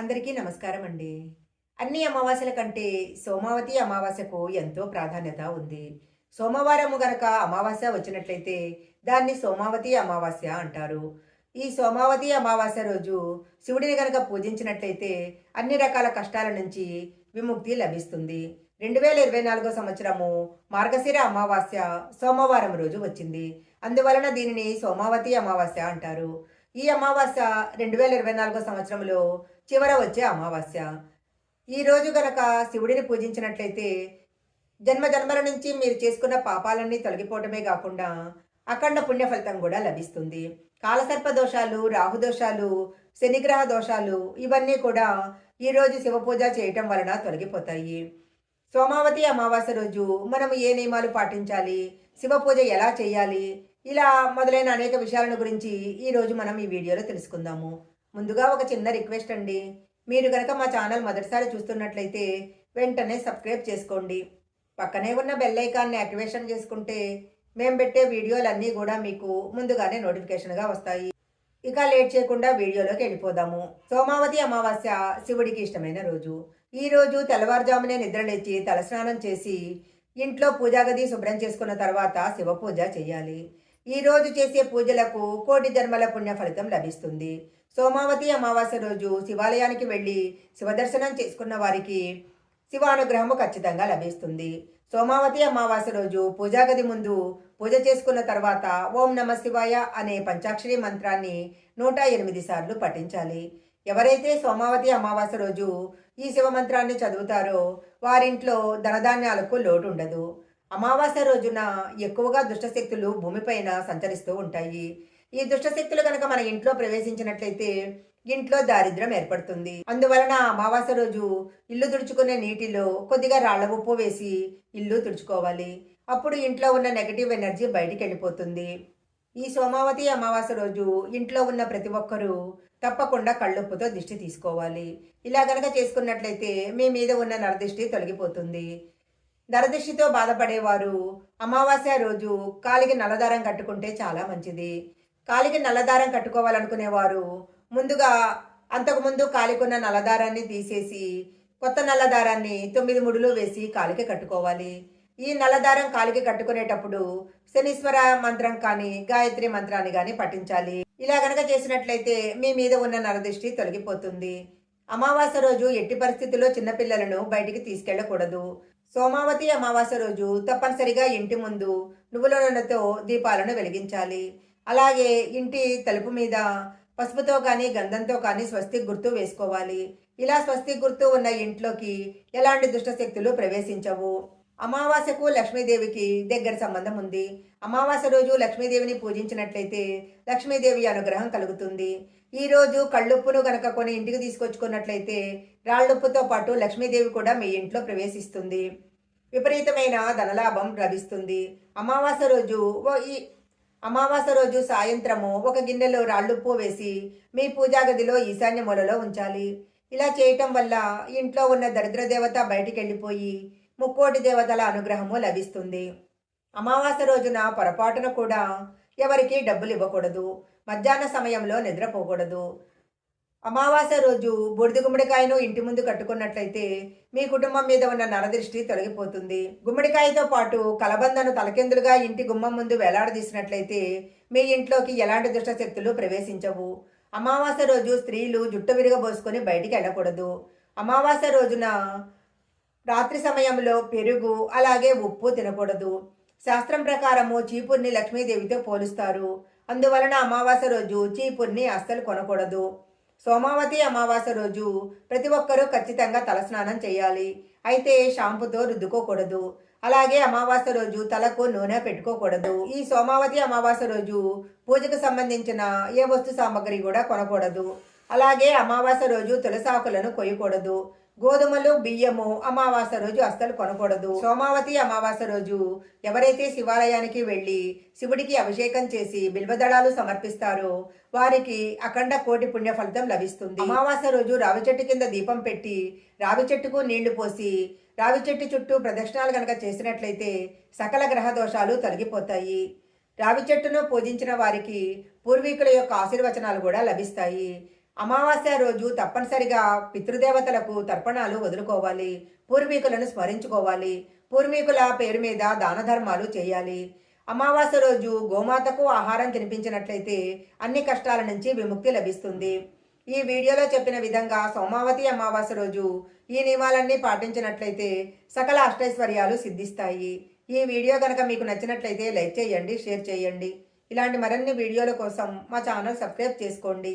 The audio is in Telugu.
అందరికీ నమస్కారం అండి. అన్ని అమావాస్యల కంటే సోమావతి అమావాస్యకు ఎంతో ప్రాధాన్యత ఉంది. సోమవారము గనక అమావాస్య వచ్చినట్లయితే దాన్ని సోమావతి అమావాస్య అంటారు. ఈ సోమావతి అమావాస్య రోజు శివుడిని గనక పూజించినట్లయితే అన్ని రకాల కష్టాల నుంచి విముక్తి లభిస్తుంది. రెండు వేల ఇరవై నాలుగో సంవత్సరము మార్గశిర అమావాస్య సోమవారం రోజు వచ్చింది. అందువలన దీనిని సోమావతి అమావాస్య అంటారు. ఈ అమావాస్య రెండు వేల ఇరవై నాలుగో సంవత్సరంలో చివర వచ్చే అమావాస్య. ఈరోజు గనక శివుడిని పూజించినట్లయితే జన్మ జన్మల నుంచి మీరు చేసుకున్న పాపాలన్నీ తొలగిపోవటమే కాకుండా అఖండ పుణ్య ఫలితం కూడా లభిస్తుంది. కాలసర్ప దోషాలు రాహుదోషాలు శనిగ్రహ దోషాలు ఇవన్నీ కూడా ఈరోజు శివపూజ శివ పూజ చేయటం వలన తొలగిపోతాయి. సోమావతి అమావాస్య రోజు మనం ఏ నియమాలు పాటించాలి? శివ పూజ ఎలా చేయాలి? ఇలా మొదలైన అనేక విషయాలను గురించి ఈరోజు మనం ఈ వీడియోలో తెలుసుకుందాము. ముందుగా ఒక చిన్న రిక్వెస్ట్ అండి. మీరు కనుక మా ఛానల్ మొదటిసారి చూస్తున్నట్లయితే వెంటనే సబ్స్క్రైబ్ చేసుకోండి. పక్కనే ఉన్న బెల్ ఐకాన్ని యాక్టివేషన్ చేసుకుంటే మేము పెట్టే వీడియోలన్నీ కూడా మీకు ముందుగానే నోటిఫికేషన్గా వస్తాయి. ఇక లేట్ చేయకుండా వీడియోలోకి వెళ్ళిపోదాము. సోమావతి అమావాస్య శివుడికి ఇష్టమైన రోజు. ఈ రోజు తెల్లవారుజామునే నిద్రలేచి తలస్నానం చేసి ఇంట్లో పూజాగది శుభ్రం చేసుకున్న తర్వాత శివ పూజ చేయాలి. ఈ రోజు చేసే పూజలకు కోటి జన్మల పుణ్య ఫలితం లభిస్తుంది. సోమావతి అమావాస్య రోజు శివాలయానికి వెళ్ళి శివదర్శనం చేసుకున్న వారికి శివానుగ్రహము ఖచ్చితంగా లభిస్తుంది. సోమావతి అమావాస్య రోజు పూజాగది ముందు పూజ చేసుకున్న తర్వాత ఓం నమ శివాయ అనే పంచాక్షరి మంత్రాన్ని నూట ఎనిమిది సార్లు పఠించాలి. ఎవరైతే సోమావతి అమావాస్య రోజు ఈ శివ మంత్రాన్ని చదువుతారో వారింట్లో ధనధాన్యాలకు లోటు ఉండదు. అమావాస్య రోజున ఎక్కువగా దుష్టశక్తులు భూమిపైన సంచరిస్తూ ఉంటాయి. ఈ దుష్టశక్తులు కనుక మన ఇంట్లో ప్రవేశించినట్లయితే ఇంట్లో దారిద్ర్యం ఏర్పడుతుంది. అందువలన అమావాస్య రోజు ఇల్లు తుడుచుకునే నీటిలో కొద్దిగా రాళ్ళ ఉప్పు వేసి ఇల్లు తుడుచుకోవాలి. అప్పుడు ఇంట్లో ఉన్న నెగటివ్ ఎనర్జీ బయటికి వెళ్ళిపోతుంది. ఈ సోమావతి అమావాస్య రోజు ఇంట్లో ఉన్న ప్రతి ఒక్కరూ తప్పకుండా కళ్ళుప్పుతో దిష్టి తీసుకోవాలి. ఇలా గనక చేసుకున్నట్లయితే మీ మీద ఉన్న నరదిష్టి తొలగిపోతుంది. నరదిష్టితో బాధపడేవారు అమావాస్య రోజు కాలికి నల్లదారం కట్టుకుంటే చాలా మంచిది. కాలికి నల్లదారం కట్టుకోవాలనుకునేవారు. ముందుగా అంతకుముందు కాలికున్న నల్లదారాన్ని తీసేసి కొత్త నల్లదారాన్ని తొమ్మిది ముడులు వేసి కాలికి కట్టుకోవాలి. ఈ నల్లదారం కాలికి కట్టుకునేటప్పుడు శనీశ్వర మంత్రం కానీ గాయత్రి మంత్రాన్ని కానీ పఠించాలి. ఇలా గనక చేసినట్లయితే మీ మీద ఉన్న నరదృష్టి తొలగిపోతుంది. అమావాస్య రోజు ఎట్టి పరిస్థితుల్లో చిన్నపిల్లలను బయటికి తీసుకెళ్ళకూడదు సోమావతి అమావాస్య రోజు తప్పనిసరిగా ఇంటి ముందు నువ్వుల నూనెతో దీపాలను వెలిగించాలి. అలాగే ఇంటి తలుపు మీద పసుపుతో కానీ గంధంతో కానీ స్వస్తి గుర్తు వేసుకోవాలి. ఇలా స్వస్తి గుర్తు ఉన్న ఇంట్లోకి ఎలాంటి దుష్టశక్తులు ప్రవేశించవు? అమావాస్యకు లక్ష్మీదేవికి దగ్గర సంబంధం ఉంది. అమావాస్య రోజు లక్ష్మీదేవిని పూజించినట్లయితే లక్ష్మీదేవి అనుగ్రహం కలుగుతుంది. ఈ రోజు కళ్ళుప్పును గనక కొని ఇంటికి తీసుకొచ్చుకున్నట్లయితే రాళ్ళుప్పుతో పాటు లక్ష్మీదేవి కూడా మీ ఇంట్లో ప్రవేశిస్తుంది. విపరీతమైన ధనలాభం లభిస్తుంది. అమావాస్య రోజు ఓ ఈ అమావాస రోజు సాయంత్రము ఒక గిన్నెలో రాళ్ళుప్పు వేసి మీ పూజా గదిలో ఈశాన్య మూలలో ఉంచాలి. ఇలా చేయటం వల్ల ఇంట్లో ఉన్న దరిద్ర దేవత బయటికి వెళ్ళిపోయి ముక్కోటి దేవతల అనుగ్రహము లభిస్తుంది. అమావాస్య రోజున పొరపాటున కూడా ఎవరికి డబ్బులు ఇవ్వకూడదు మధ్యాహ్న సమయంలో నిద్రపోకూడదు. అమావాస్య రోజు బొడిది గుమ్మడికాయను ఇంటి ముందు కట్టుకున్నట్లయితే మీ కుటుంబం మీద ఉన్న నరదృష్టి తొలగిపోతుంది. గుమ్మడికాయతో పాటు కలబందను తలకిందులుగా ఇంటి గుమ్మం ముందు వేలాడదీసినట్లయితే మీ ఇంట్లోకి ఎలాంటి దుష్టశక్తులు ప్రవేశించవు. అమావాస్య రోజు స్త్రీలు జుట్టు విరగబోసుకొని బయటికి వెళ్ళకూడదు. అమావాస్య రోజున రాత్రి సమయంలో పెరుగు అలాగే ఉప్పు తినకూడదు. శాస్త్రం ప్రకారము చీపుర్ని లక్ష్మీదేవితో పోలుస్తారు. అందువలన అమావాస్య రోజు చీపుర్ని అస్సలు కొనకూడదు. సోమావతి అమావాస్య రోజు ప్రతి ఒక్కరూ ఖచ్చితంగా తలస్నానం చేయాలి. అయితే షాంపుతో రుద్దుకోకూడదు. అలాగే అమావాస్య రోజు తలకు నూనె పెట్టుకోకూడదు. ఈ సోమావతి అమావాస్య రోజు పూజకు సంబంధించిన ఏ వస్తు సామాగ్రి కూడా కొనకూడదు. అలాగే అమావాస్య రోజు తులసాకులను కొయ్యకూడదు. గోధుమలు బియ్యము అమావాస రోజు అస్సలు కొనకూడదు. సోమావతి అమావాస రోజు ఎవరైతే శివాలయానికి వెళ్ళి శివుడికి అభిషేకం చేసి బిల్వదళాలు సమర్పిస్తారో వారికి అఖండ కోటి పుణ్య ఫలితం లభిస్తుంది. అమావాస రోజు రావి చెట్టు కింద దీపం పెట్టి రావి చెట్టుకు నీళ్ళు పోసి రావి చెట్టు చుట్టూ ప్రదక్షిణాలు కనుక చేసినట్లయితే సకల గ్రహ దోషాలు తొలగిపోతాయి. రావి చెట్టును పూజించిన వారికి పూర్వీకుల యొక్క ఆశీర్వచనాలు కూడా లభిస్తాయి. అమావాస్య రోజు తప్పనిసరిగా పితృదేవతలకు తర్పణాలు వదులుకోవాలి. పూర్వీకులను స్మరించుకోవాలి. పూర్వీకుల పేరు మీద దాన ధర్మాలు చేయాలి. అమావాస్య రోజు గోమాతకు ఆహారం తినిపించినట్లయితే అన్ని కష్టాల నుంచి విముక్తి లభిస్తుంది. ఈ వీడియోలో చెప్పిన విధంగా సోమావతి అమావాస్య రోజు ఈ నియమాలన్నీ పాటించినట్లయితే సకల అష్టైశ్వర్యాలు సిద్ధిస్తాయి. ఈ వీడియో కనుక మీకు నచ్చినట్లయితే లైక్ చేయండి షేర్ చేయండి. ఇలాంటి మరిన్ని వీడియోల కోసం మా ఛానల్ సబ్స్క్రైబ్ చేసుకోండి.